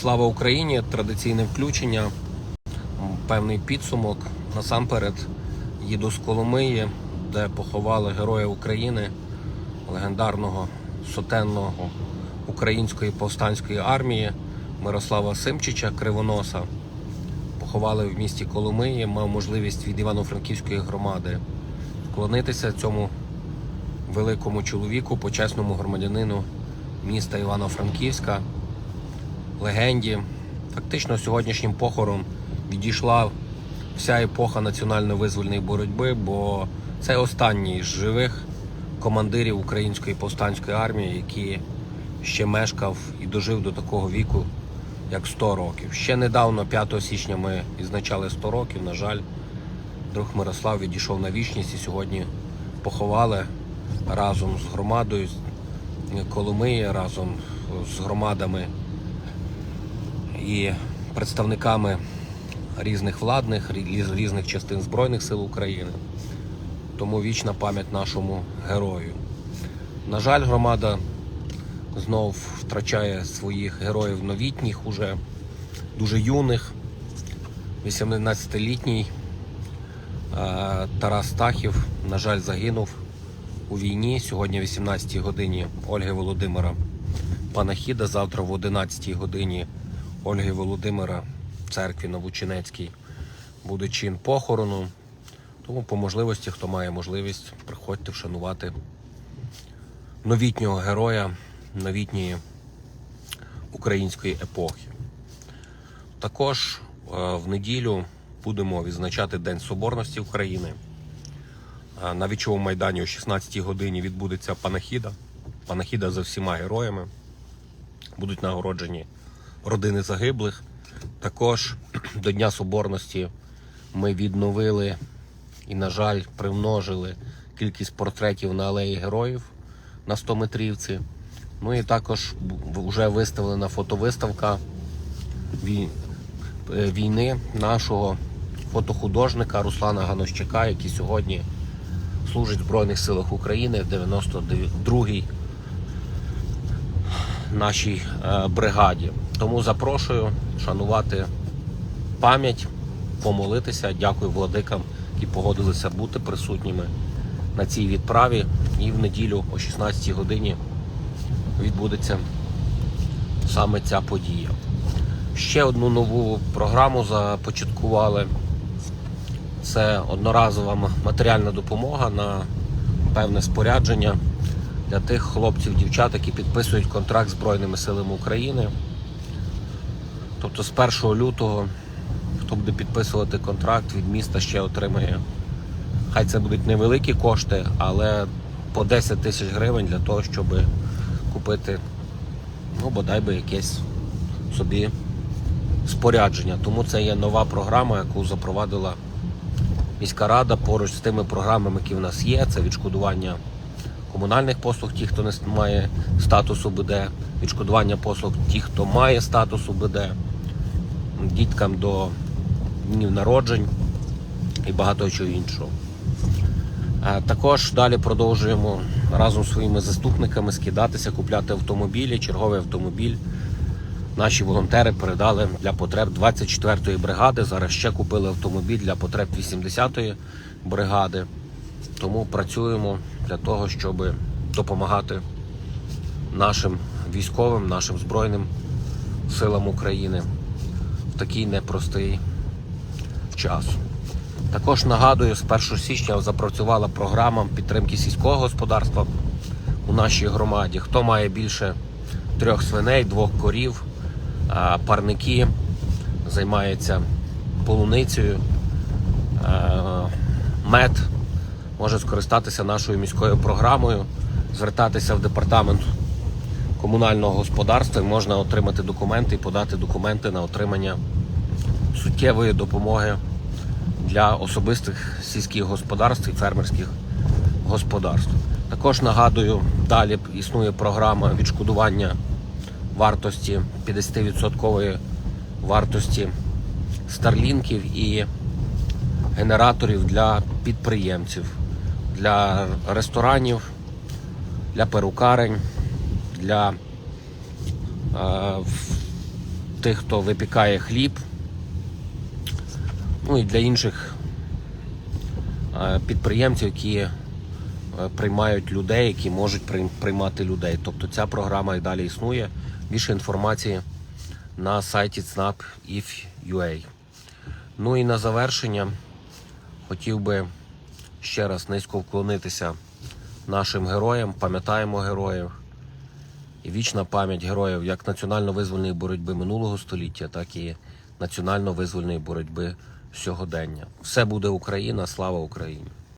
Слава Україні! Традиційне включення, певний підсумок. Насамперед їду з Коломиї, де поховали героя України, легендарного сотенного української повстанської армії Мирослава Симчича Кривоноса. Поховали в місті Коломиї, мав можливість від Івано-Франківської громади вклонитися цьому великому чоловіку, почесному громадянину міста Івано-Франківська легенді. Фактично сьогоднішнім похором відійшла вся епоха національно-визвольної боротьби, бо це останній з живих командирів української повстанської армії, який ще мешкав і дожив до такого віку, як 100 років. Ще недавно, 5 січня, ми відзначали 100 років. На жаль, друг Мирослав відійшов на вічність і сьогодні поховали разом з громадою Коломиї, разом з громадами і представниками різних владних, різних частин Збройних сил України. Тому вічна пам'ять нашому герою. На жаль, громада знов втрачає своїх героїв новітніх, уже дуже юних. 18-літній е, Тарас Стахів, на жаль, загинув у війні. Сьогодні, о 18-й годині Ольги Володимира панахіда. Завтра в 11-й годині Ольги Володимира в церкві Новочинецькій буде чин похорону. Тому по можливості, хто має можливість, приходьте вшанувати новітнього героя новітньої української епохи. Також е, в неділю будемо відзначати День Соборності України. Е, На вічовому майдані о 16 годині відбудеться панахіда. Панахіда за всіма героями. Будуть нагороджені родини загиблих. Також до Дня Соборності ми відновили і, на жаль, примножили кількість портретів на алеї героїв на 100 метрівці. Ну і також вже виставлена фотовиставка е, війни нашого фотохудожника Руслана Ганощака, який сьогодні служить в Збройних силах України в 92-й нашій е, бригаді. Тому запрошую шанувати пам'ять, помолитися. Дякую владикам, які погодилися бути присутніми на цій відправі. І в неділю о 16 годині відбудеться саме ця подія. Ще одну нову програму започаткували. Це одноразова матеріальна допомога на певне спорядження для тих хлопців, дівчат, які підписують контракт з Збройними силами України. Тобто з 1 лютого, хто буде підписувати контракт від міста, ще отримає. Хай це будуть невеликі кошти, але по 10 тисяч гривень для того, щоб купити, ну, бодай би якесь собі спорядження. Тому це є нова програма, яку запровадила міська рада поруч з тими програмами, які в нас є. Це відшкодування комунальних послуг, ті, хто не має статусу БД, відшкодування послуг ті, хто має статус УБД, діткам до днів народжень і багато чого іншого. Також далі продовжуємо разом з своїми заступниками скидатися, купляти автомобілі, черговий автомобіль. Наші волонтери передали для потреб 24-ї бригади. Зараз ще купили автомобіль для потреб 80-ї бригади. Тому працюємо для того, щоб допомагати нашим військовим, нашим збройним силам України такий непростий час. Також нагадую, з 1 січня запрацювала програма підтримки сільського господарства у нашій громаді. Хто має більше трьох свиней, двох корів, парники, займається полуницею, мед, може скористатися нашою міською програмою, звертатися в департамент комунального господарства і можна отримати документи і подати документи на отримання суттєвої допомоги для особистих сільських господарств і фермерських господарств. Також нагадую, далі існує програма відшкодування вартості 50% вартості старлінків і генераторів для підприємців, для ресторанів, для перукарень, для е, тих, хто випікає хліб, ну і для інших е, підприємців, які е, приймають людей, які можуть прийм- приймати людей. Тобто ця програма і далі існує. Більше інформації на сайті ЦНАП IF.UA. Ну і на завершення хотів би ще раз низько вклонитися нашим героям, пам'ятаємо героїв. І вічна пам'ять героїв як національно-визвольної боротьби минулого століття, так і національно-визвольної боротьби сьогодення. Все буде Україна, слава Україні!